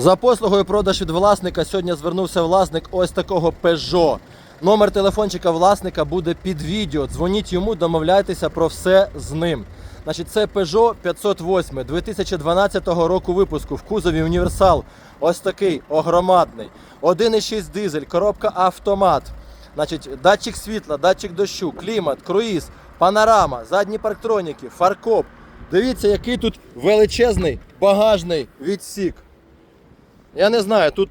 За послугою продаж від власника сьогодні звернувся власник ось такого Peugeot. Номер телефончика власника буде під відео. Дзвоніть йому, домовляйтеся про все з ним. Значить, це Peugeot 508 2012 року випуску в кузові універсал. Ось такий огромадний. 1,6 дизель, коробка автомат. Значить, датчик світла, датчик дощу, клімат, круїз, панорама, задні парктроніки, фаркоп. Дивіться, який тут величезний багажний відсік. Я не знаю, тут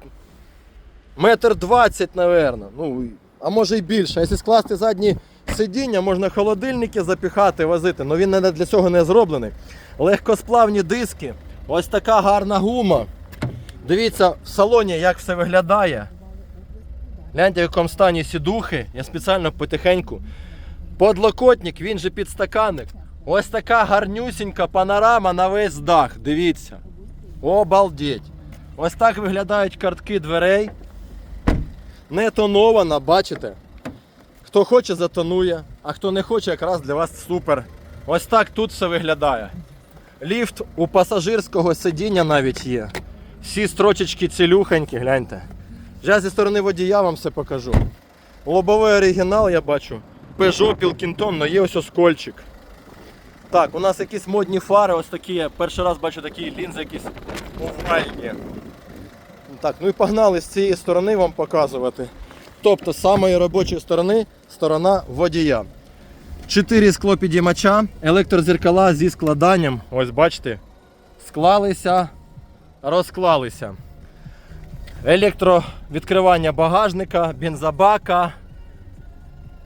метр двадцять, напевно. Ну, а може й більше. Якщо скласти задні сидіння, можна холодильники запіхати, возити. але він для цього не зроблений. Легкосплавні диски. Ось така гарна гума. Дивіться в салоні, як все виглядає. Гляньте, в якому стані сідухи. Я спеціально потихеньку. Подлокотник, він же підстаканник. Ось така гарнюсінька панорама на весь дах. Дивіться. Обалдеть. Ось так виглядають картки дверей. Не тонована, бачите? Хто хоче, затонує, а хто не хоче, якраз для вас супер. Ось так тут все виглядає. Ліфт у пасажирського сидіння навіть є. Всі строчечки цілюхенькі, гляньте. Зараз зі сторони водія вам все покажу. Лобовий оригінал я бачу. Peugeot Pilkington, але є ось оскольчик. Так, у нас якісь модні фари, ось такі. Перший раз бачу такі лінзи якісь овальні. Так, ну і погнали з цієї сторони вам показувати. Тобто, з самої робочої сторони сторона водія. Чотири склопідіймача, електрозеркала зі складанням. Ось бачите, склалися, розклалися. Електровідкривання багажника, бензобака.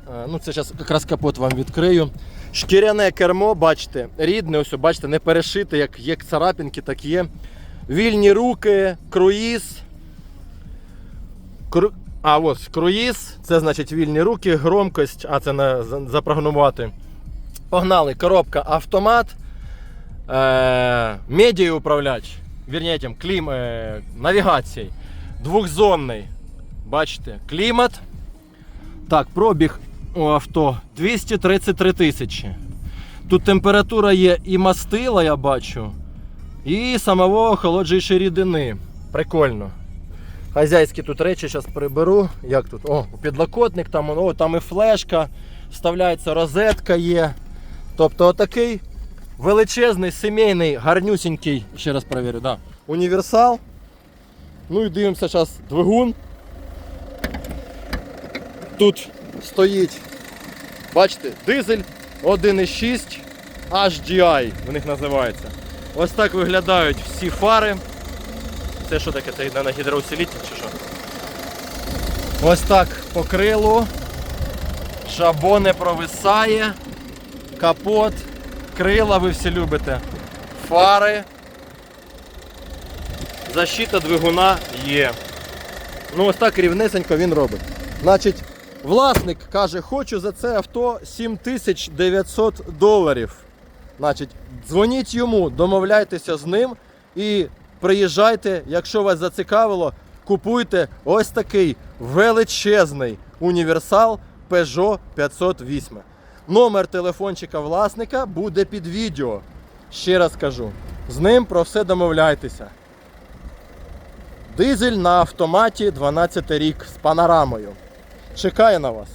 Е, Ну, це зараз якраз капот вам відкрию. Шкіряне кермо, бачите, рідне, ось, бачите, не перешите, як є царапінки, так є. Вільні руки, круїз. Кру... А, ось круїз, це значить вільні руки, громкость, а це не за- запрограмувати. Погнали, коробка автомат, е... медіауправляч, вірніше, клім... е... навігацій, двохзонний. Бачите, клімат. Так, пробіг у авто 233 тисячі. Тут температура є і мастила, я бачу, і самого охолоджуючої рідини. Прикольно. Хазяйські тут речі зараз приберу. Як тут? О, підлокотник, там, о, там і флешка, вставляється розетка є. Тобто отакий величезний, сімейний, гарнюсінький, ще раз перевірю, да, універсал. Ну і дивимося зараз двигун. Тут стоїть, бачите, дизель 1,6 HDI, в них називається. Ось так виглядають всі фари. Це що таке? Це на гідроусилитель чи що? Ось так по крилу. Шабо не провисає. Капот, крила ви всі любите. Фари. Защита двигуна є. Ну ось так рівнесенько він робить. Значить, власник каже, хочу за це авто 7900 доларів. Значить, дзвоніть йому, домовляйтеся з ним і приїжджайте, якщо вас зацікавило, купуйте ось такий величезний універсал Peugeot 508. Номер телефончика власника буде під відео. Ще раз кажу, з ним про все домовляйтеся. Дизель на автоматі 12 рік з панорамою. Чекає на вас.